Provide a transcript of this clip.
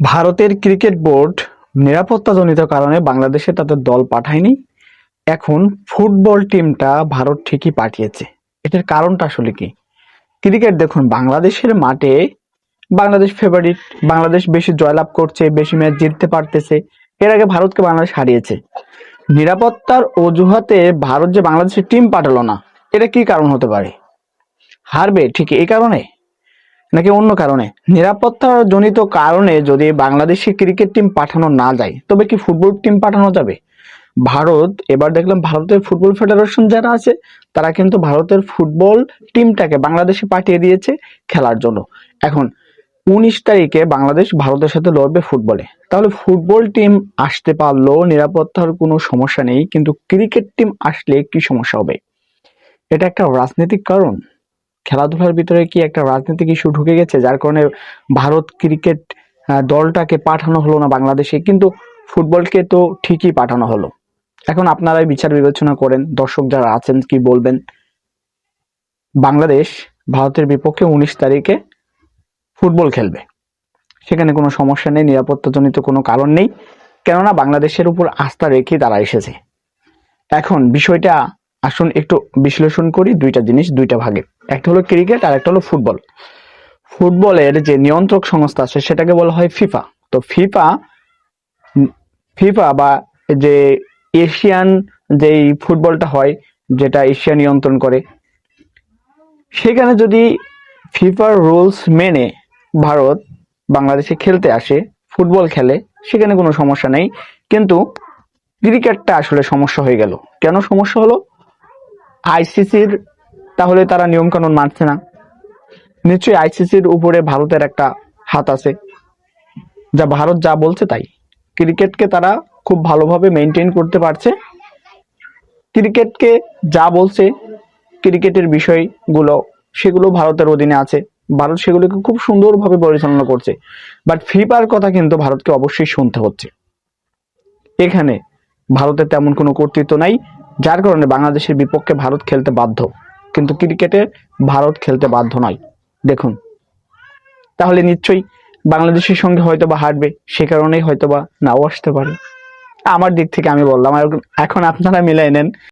ভারতের cricket board নিরাপত্তাজনিত কারণে বাংলাদেশে তাদের দল পাঠায়নি। এখন ফুটবল টিমটা ভারত ঠিকই পাঠিয়েছে। এটার কারণটা আসলে কি? ক্রিকেট দেখুন, বাংলাদেশের মাঠে বাংলাদেশ ফেভারিট বাংলাদেশ বেশি জয়লাভ করছে, বেশি ম্যাচ জিততে পারতেছে। এর আগে ভারতকে বাংলাদেশ হারিয়েছে। নিরাপত্তার অজুহাতে ভারত যে বাংলাদেশের টিম পাঠালো না, এটা কি কারণ হতে পারে? হারবে, ঠিক এই কারণে? নাকি অন্য কারণে? নিরাপত্তা জনিত কারণে যদি বাংলাদেশে ক্রিকেট টিম পাঠানো না যায়, তবে কি ফুটবল টিম পাঠানো যাবে? ভারত, এবার দেখলাম ভারতের ফুটবল ফেডারেশন যারা আছে, তারা কিন্তু ভারতের ফুটবল টিমটাকে বাংলাদেশে পাঠিয়ে দিয়েছে খেলার জন্য। এখন, উনিশ তারিখে বাংলাদেশ ভারতের সাথে লড়বে ফুটবলে তাহলে ফুটবল টিম আসতে পারল, নিরাপত্তার কোনো সমস্যা নেই, কিন্তু ক্রিকেট টিম আসলে কি সমস্যা হবে? এটা একটা রাজনৈতিক কারণ। খেলাধুলার ভিতরে কি একটা রাজনৈতিক ইস্যু ঢুকে গেছে? যার কারণে ভারত ক্রিকেট দলটাকে পাঠানো হলো না বাংলাদেশে, কিন্তু ফুটবলকে তো ঠিকই পাঠানো হলো। এখন আপনারাই বিচার বিবেচনা করেন, দর্শক যারা আছেন কি বলবেন? বাংলাদেশ ভারতের বিপক্ষে উনিশ তারিখে ফুটবল খেলবে। সেখানে কোনো সমস্যা নেই, নিরাপত্তাজনিত কোনো কারণ নেই, কেননা বাংলাদেশের উপর আস্থা রেখে তারা এসেছে। এখন বিষয়টা আসুন একটু বিশ্লেষণ করি, দুইটা জিনিস, দুইটা ভাগে। একটা হলো ক্রিকেট আর একটা হলো ফুটবল। ফুটবলের যে নিয়ন্ত্রক সংস্থা আছে, সেটাকে বলা হয় ফিফা। তো ফিফা ফিফা বা যে এশিয়ান যেই ফুটবলটা হয়, যেটা এশিয়া নিয়ন্ত্রণ করে, সেখানে যদি ফিফার রুলস মেনে ভারত বাংলাদেশে খেলতে আসে, ফুটবল খেলে, সেখানে কোনো সমস্যা নেই। কিন্তু ক্রিকেটটা আসলে সমস্যা হয়ে গেল। কেন সমস্যা হলো? আইসিসির তাহলে তারা নিয়ম কানুন মানছে না। নিশ্চয়ই আইসিসির উপরে ভারতের একটা হাত আছে। যা ভারত যা বলছে তাই। ক্রিকেটকে তারা খুব ভালোভাবে মেনটেন করতে পারছে। ক্রিকেটকে যা বলছে, ক্রিকেটের বিষয়গুলো, সেগুলো ভারতের অধীনে আছে। ভারত সেগুলোকে খুব সুন্দরভাবে পরিচালনা করছে। বাট ফিফার কথা কিন্তু ভারতকে অবশ্যই শুনতে হচ্ছে। এখানে ভারতের তেমন কোনো কর্তৃত্ব নাই, যার কারণে বাংলাদেশের বিপক্ষে ভারত খেলতে বাধ্য। কিন্তু ক্রিকেটে ভারত খেলতে বাধ্য নয়। দেখুন। তাহলে নিশ্চয়ই বাংলাদেশের সঙ্গে হয়তো বা হারবে, সে কারণেই হয়তো বা নাও আসতে পারে। আমার দিক থেকে আমি বললাম এখন আপনারা মিলাই নেন।